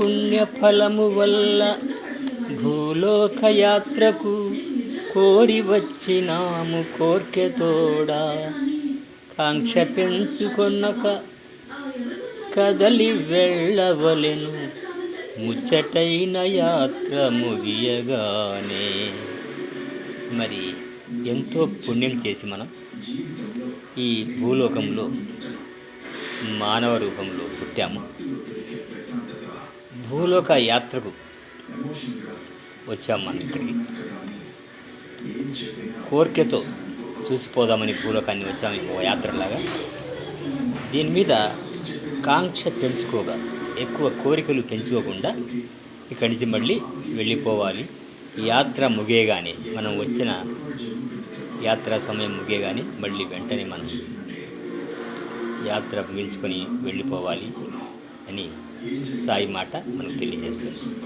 పుణ్యఫలము వల్ల భూలోకయాత్రకు కోరి వచ్చినాము కోర్కెతోడా. కాంక్ష పెంచుకొనక కదలి వెళ్ళవలెను. ముచ్చటైన యాత్ర ముగియగానే. మరి ఎంతో పుణ్యం చేసి మనం ఈ భూలోకంలో మానవ రూపంలో పుట్టాము. భూలోక యాత్రకు వచ్చాం మనం ఇక్కడికి. కోరికతో చూసిపోదామని భూలోకాన్ని వచ్చాము ఓ యాత్రలాగా. దీని మీద కాంక్ష పెంచుకోగా ఎక్కువ కోరికలు పెంచుకోకుండా ఇక్కడి నుంచి మళ్ళీ వెళ్ళిపోవాలి. యాత్ర ముగియగానే మనం వచ్చిన యాత్ర సమయం ముగియగానే మళ్ళీ వెంటనే మనం యాత్ర ముగించుకొని వెళ్ళిపోవాలి. అని సాయి మాట మనకు తెలియజేస్తుంది.